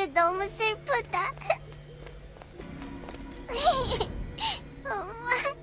루루 너무 슬프다. 엄마,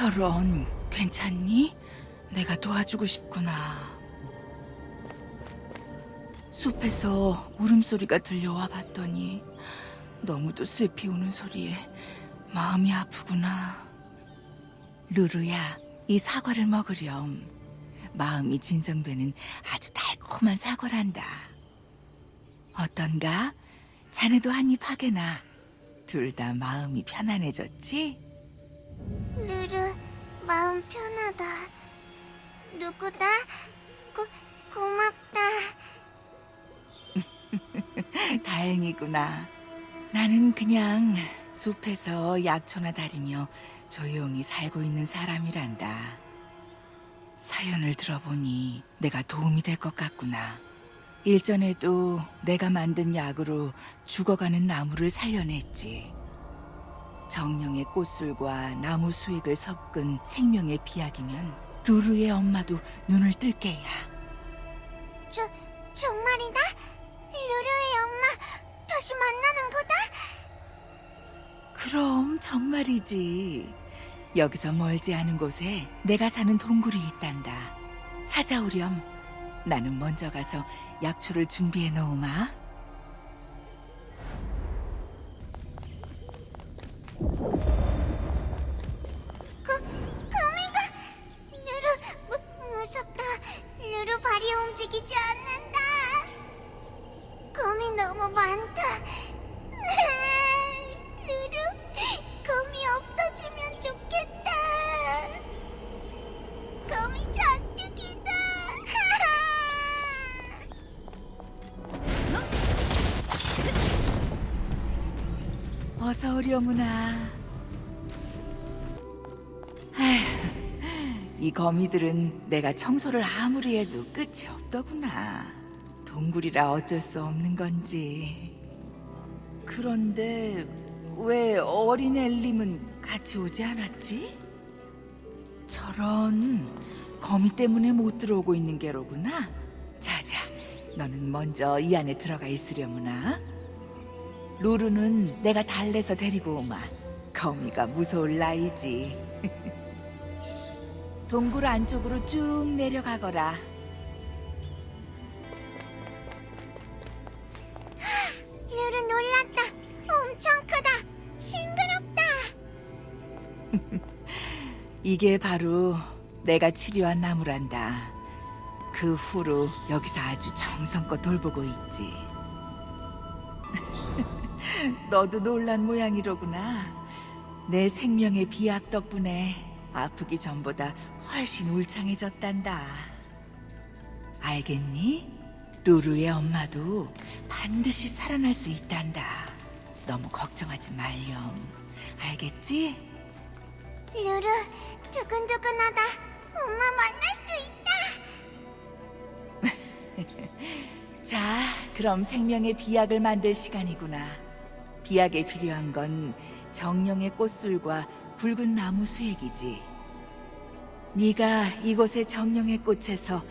저런, 괜찮니? 내가 도와주고 싶구나. 숲에서 울음소리가 들려와 봤더니 너무도 슬피 우는 소리에 마음이 아프구나. 루루야, 이 사과를 먹으렴. 마음이 진정되는 아주 달콤한 사과란다. 어떤가? 자네도 한 입 하게나. 둘 다 마음이 편안해졌지? 루루, 마음 편하다. 누구다? 고, 고맙다. 다행이구나. 나는 그냥 숲에서 약초나 다리며 조용히 살고 있는 사람이란다. 사연을 들어보니 내가 도움이 될 것 같구나. 일전에도 내가 만든 약으로 죽어가는 나무를 살려냈지. 정령의 꽃술과 나무 수액을 섞은 생명의 비약이면 루루의 엄마도 눈을 뜰 게야. 저, 정말이다? 루루의 엄마, 다시 만나는 거다? 그럼 정말이지. 여기서 멀지 않은 곳에 내가 사는 동굴이 있단다. 찾아오렴. 나는 먼저 가서 약초를 준비해 놓으마. 발이 움직이지 않는다. 거미 너무 많다. 루루, 거미 없어지면 좋겠다. 거미 잔뜩이다. 어서 오려무나. 이 거미들은 내가 청소를 아무리 해도 끝이 없더구나. 동굴이라 어쩔 수 없는 건지. 그런데 왜 어린 엘림은 같이 오지 않았지? 저런 거미 때문에 못 들어오고 있는 게로구나. 자자, 너는 먼저 이 안에 들어가 있으려무나. 루루는 내가 달래서 데리고 오마. 거미가 무서울 나이지. 동굴 안쪽으로 쭉 내려가거라. 루루 놀랐다. 엄청 크다. 싱그럽다. 이게 바로 내가 치료한 나무란다. 그 후로 여기서 아주 정성껏 돌보고 있지. 너도 놀란 모양이로구나. 내 생명의 비약 덕분에 아프기 전보다 훨씬 울창해졌단다. 알겠니? 루루의 엄마도 반드시 살아날 수 있단다. 너무 걱정하지 말렴. 알겠지? 루루, 두근두근하다. 엄마 만날 수 있다. 자, 그럼 생명의 비약을 만들 시간이구나. 비약에 필요한 건 정령의 꽃술과 붉은 나무 수액이지. 네가 이곳의 정령의 꽃에서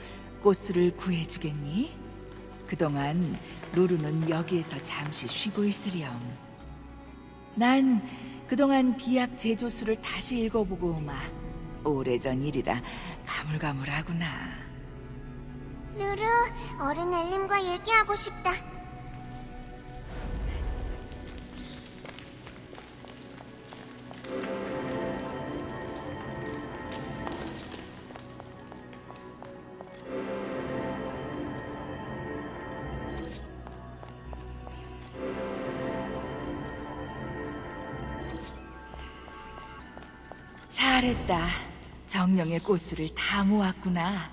꽃술을 구해주겠니? 그동안 루루는 여기에서 잠시 쉬고 있으렴. 난 그동안 비약 제조수를 다시 읽어보고 오마. 오래전 일이라 가물가물하구나. 루루, 어른 엘림과 얘기하고 싶다. 잘했다. 정령의 꽃술을 다 모았구나.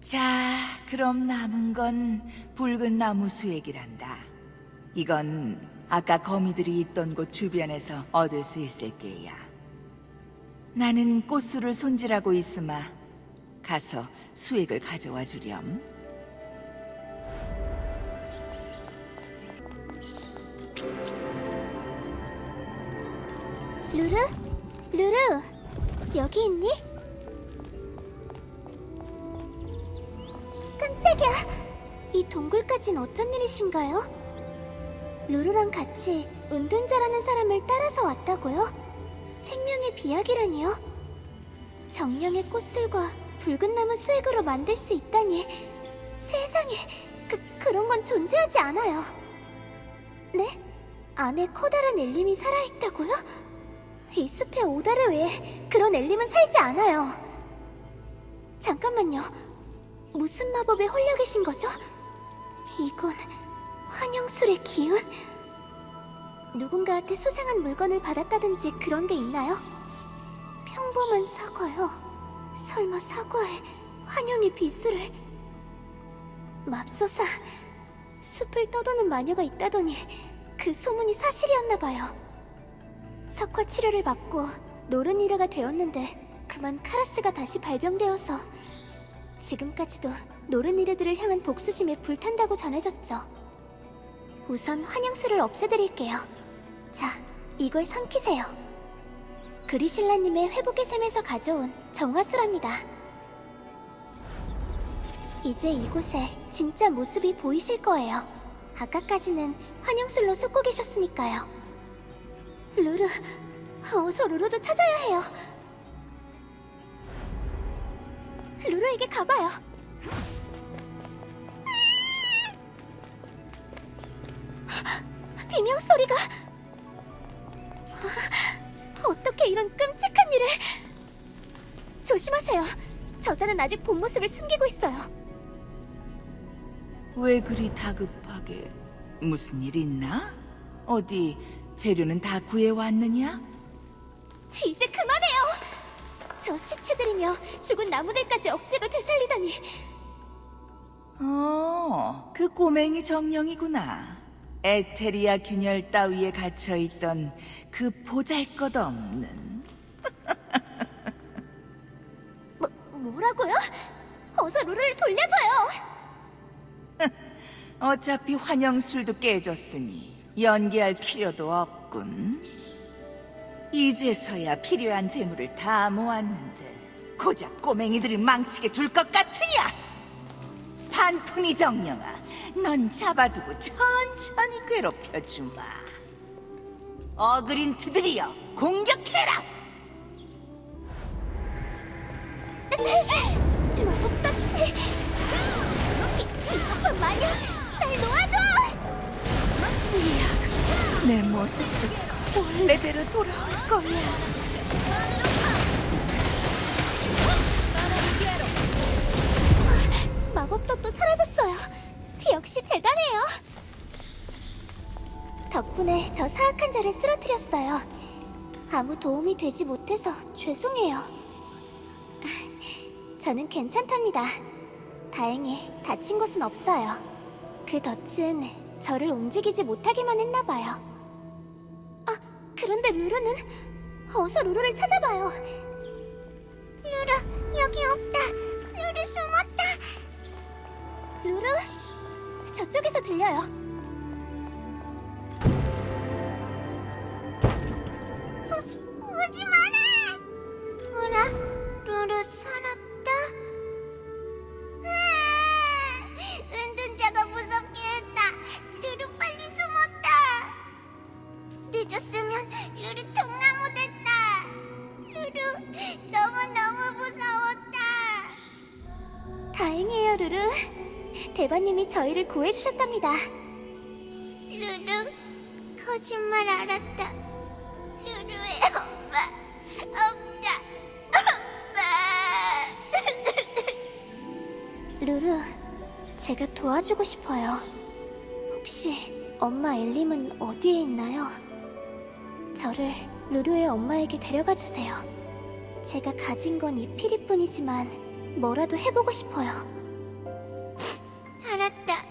자, 그럼 남은 건 붉은 나무 수액이란다. 이건 아까 거미들이 있던 곳 주변에서 얻을 수 있을 게야. 나는 꽃수를 손질하고 있으마 가서 수액을 가져와 주렴. 루루? 루루, 여기 있니? 깜짝이야. 이 동굴까진 어쩐 일이신가요? 루루랑 같이 은둔자라는 사람을 따라서 왔다고요? 생명의 비약이라니요? 정령의 꽃술과 붉은 나무 수액으로 만들 수 있다니 세상에 그, 그런 건 존재하지 않아요 네? 안에 커다란 엘림이 살아있다고요? 이 숲의 오다르 외에 그런 엘림은 살지 않아요. 잠깐만요. 무슨 마법에 홀려 계신 거죠? 이건 환영술의 기운? 누군가한테 수상한 물건을 받았다든지 그런 게 있나요? 평범한 사과요. 설마 사과에 환영의 비수를? 맙소사, 숲을 떠도는 마녀가 있다더니 그 소문이 사실이었나 봐요. 석화 치료를 받고 노른이르가 되었는데 그만 카라스가 다시 발병되어서 지금까지도 노른이르들을 향한 복수심에 불탄다고 전해졌죠. 우선 환영수를 없애드릴게요. 자, 이걸 삼키세요. 그리실라님의 회복의 샘에서 가져온 정화수랍니다. 이제 이곳에 진짜 모습이 보이실 거예요. 아까까지는 환영술로 속고 계셨으니까요. 루루, 어서 루루도 찾아야 해요. 루루에게 가봐요. 비명 소리가 어떻게 이런 끔찍한 일을 조심하세요. 저자는 아직 본 모습을 숨기고 있어요. 왜 그리 다급하게? 무슨 일 있나? 어디 재료는 다 구해왔느냐? 이제 그만해요. 저 시체들이며 죽은 나무들까지 억지로 되살리다니 어, 그 꼬맹이 정령이구나. 에테리아 균열 따위에 갇혀있던 그 보잘것없는 뭐, 뭐라고요? 어서 루루를 돌려줘요. 어차피 환영술도 깨졌으니 연기할 필요도 없군. 이제서야 필요한 재물을 다 모았는데 고작 꼬맹이들을 망치게 둘 것 같으냐? 반푼이 정령아, 넌 잡아두고 천천히 괴롭혀주마. 어그린트들이여, 공격해라! 모습도 원래대로 돌아올 거야. 마법덕도 사라졌어요. 역시 대단해요. 덕분에 저 사악한 자를 쓰러뜨렸어요. 아무 도움이 되지 못해서 죄송해요. 저는 괜찮답니다. 다행히 다친 곳은 없어요. 그 덫은 저를 움직이지 못하게만 했나 봐요. 아, 그런데 루루는 어서 루루를 찾아봐요. 루루, 여기 없다. 루루 숨었다. 루루, 저쪽에서 들려요. 다행이에요, 루루. 대바님이 저희를 구해주셨답니다. 루루, 거짓말 알았다. 루루의 엄마, 없다. 엄마. 루루, 제가 도와주고 싶어요. 혹시 엄마 엘림은 어디에 있나요? 저를 루루의 엄마에게 데려가 주세요. 제가 가진 건 이 피리뿐이지만 뭐라도 해보고 싶어요. 알았다.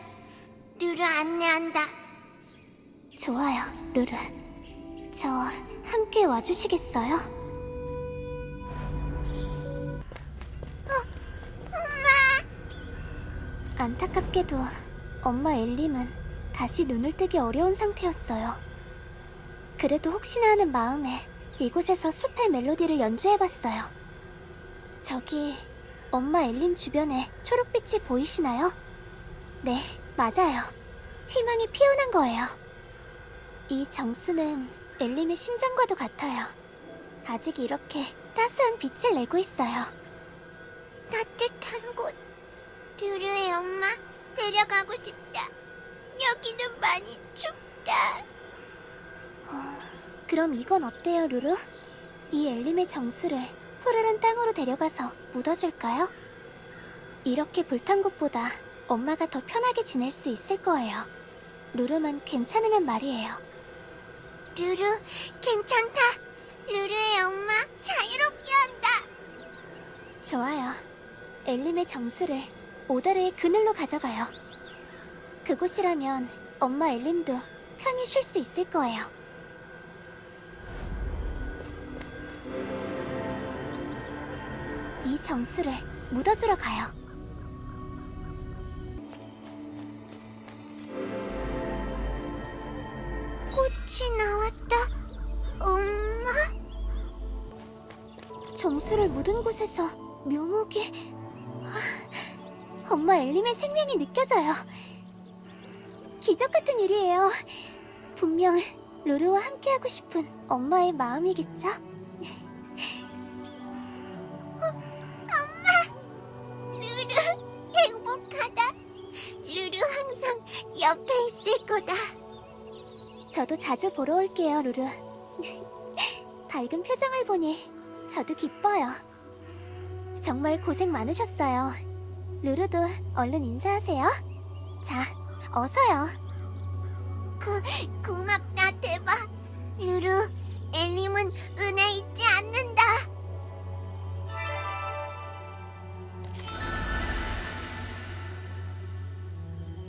루루 안내한다. 좋아요, 루루. 저 함께 와주시겠어요? 어, 엄마! 안타깝게도 엄마 엘림은 다시 눈을 뜨기 어려운 상태였어요. 그래도 혹시나 하는 마음에 이곳에서 숲의 멜로디를 연주해봤어요. 저기 엄마 엘림 주변에 초록빛이 보이시나요? 네, 맞아요. 희망이 피어난 거예요. 이 정수는 엘림의 심장과도 같아요. 아직 이렇게 따스한 빛을 내고 있어요. 따뜻한 곳. 류류의 엄마 데려가고 싶다. 여기는 많이 춥다. 어, 그럼 이건 어때요, 루루? 이 엘림의 정수를 푸르른 땅으로 데려가서 묻어줄까요? 이렇게 불탄 곳보다 엄마가 더 편하게 지낼 수 있을 거예요. 루루만 괜찮으면 말이에요. 루루, 괜찮다. 루루의 엄마 자유롭게 한다. 좋아요. 엘림의 정수를 오다르의 그늘로 가져가요. 그곳이라면 엄마 엘림도 편히 쉴 수 있을 거예요. 이 정수를 묻어주러 가요. 꽃이 나왔다. 엄마? 정수를 묻은 곳에서 묘목이 아, 엄마 엘림의 생명이 느껴져요. 기적 같은 일이에요. 분명 루루와 함께하고 싶은 엄마의 마음이겠죠? 저도 자주 보러 올게요, 루루. 밝은 표정을 보니 저도 기뻐요. 정말 고생 많으셨어요. 루루도 얼른 인사하세요. 자, 어서요. 고, 고맙다, 대박. 루루, 엘림은 은혜